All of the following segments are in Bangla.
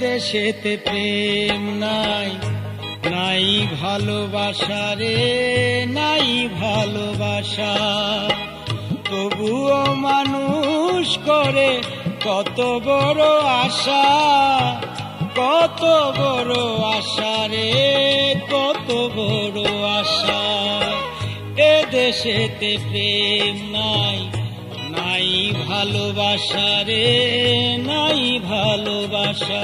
দেশেতে প্রেম নাই নাই ভালোবাসা রে, নাই ভালোবাসা। তবুও মানুষ করে কত বড় আশা, কত বড় আশা রে, কত বড় আশা। এ দেশেতে প্রেম নাই নাই ভালোবাসা রে, নাই ভালোবাসা।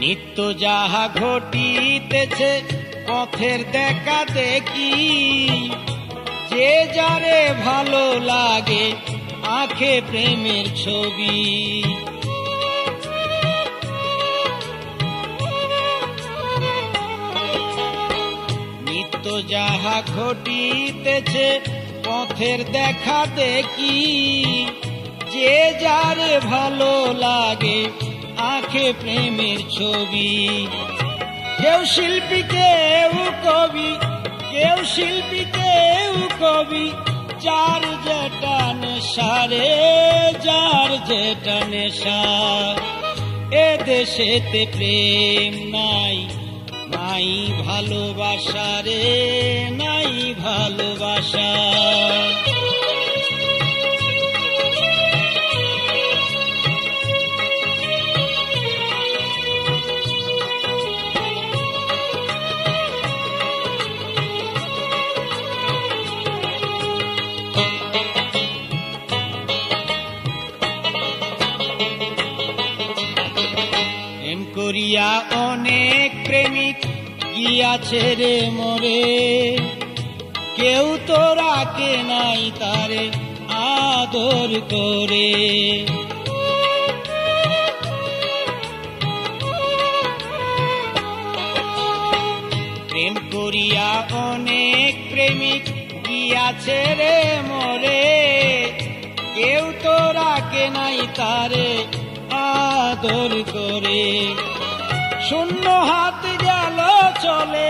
নিত্য যাহা ঘটিতেছে পথের দেখা দেখি। ভালো লাগে আঁখে প্রেমের ছবি। নিত্য যাহা ঘটিতেছে, পথের দেখা দেখি। যে যারে ভালো লাগে আঁখে প্রেমের ছবি। কেউ শিল্পী, কেউ কবি, কেউ শিল্পী, কেউ কবি যার যেটা নেশা রে, যার যেটা নেশা। এ দেশেতে প্রেম নাই নাই ভালোবাসা রে, নাই ভালোবাসা। করিয়া অনেক প্রেমিক গিয়াছে রে মরে। কেউ তো রাখে নাই তারে আদর করে। প্রেম করিয়া অনেক প্রেমিক গিয়াছে রে মরে। কেউ তো রাখে নাই তারে আদর করে। শূন্য হাত গেল চলে,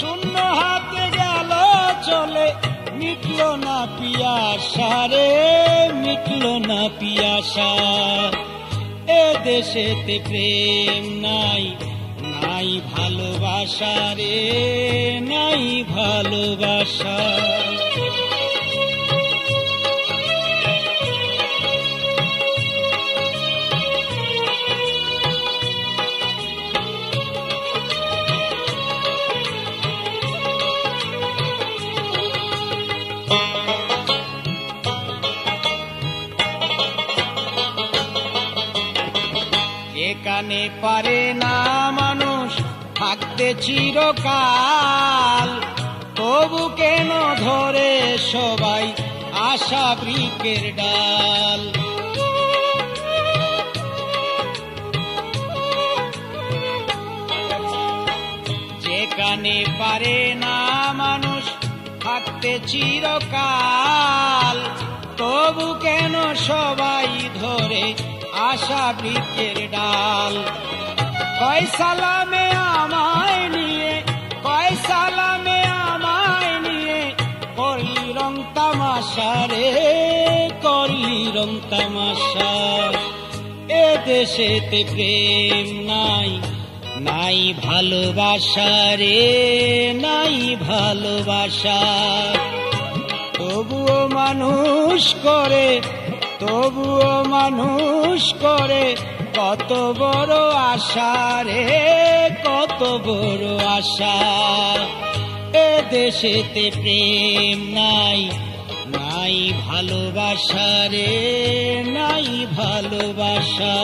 শূন্য হাত গেল চলে। মিটল না পিয়াসা রে মিটল না পিয়াসা এ দেশেতে প্রেম নাই নাই ভালোবাসা রে, নাই ভালোবাসা। যেখানে পারে না মানুষ, থাকতে চিরকাল। তবু কেন ধরে সবাই আশা বৃকের ডাল? যেখানে পারে না মানুষ, থাকতে চিরকাল। তবু কেন সবাই ধরে আশা বৃক্ষের ডাল। কয় সালামে আমায় নিয়ে, কয় সালামে আমায় নিয়ে করলি রং তামাশা রে করলি রং তামাশা। এ দেশেতে প্রেম নাই নাই ভালোবাসা রে, নাই ভালোবাসা। তবুও মানুষ করে তবুও মানুষ করে, কত বড় আশা রে, কত বড় আশা। এ দেশেতে প্রেম নাই নাই ভালোবাসা রে, নাই ভালোবাসা।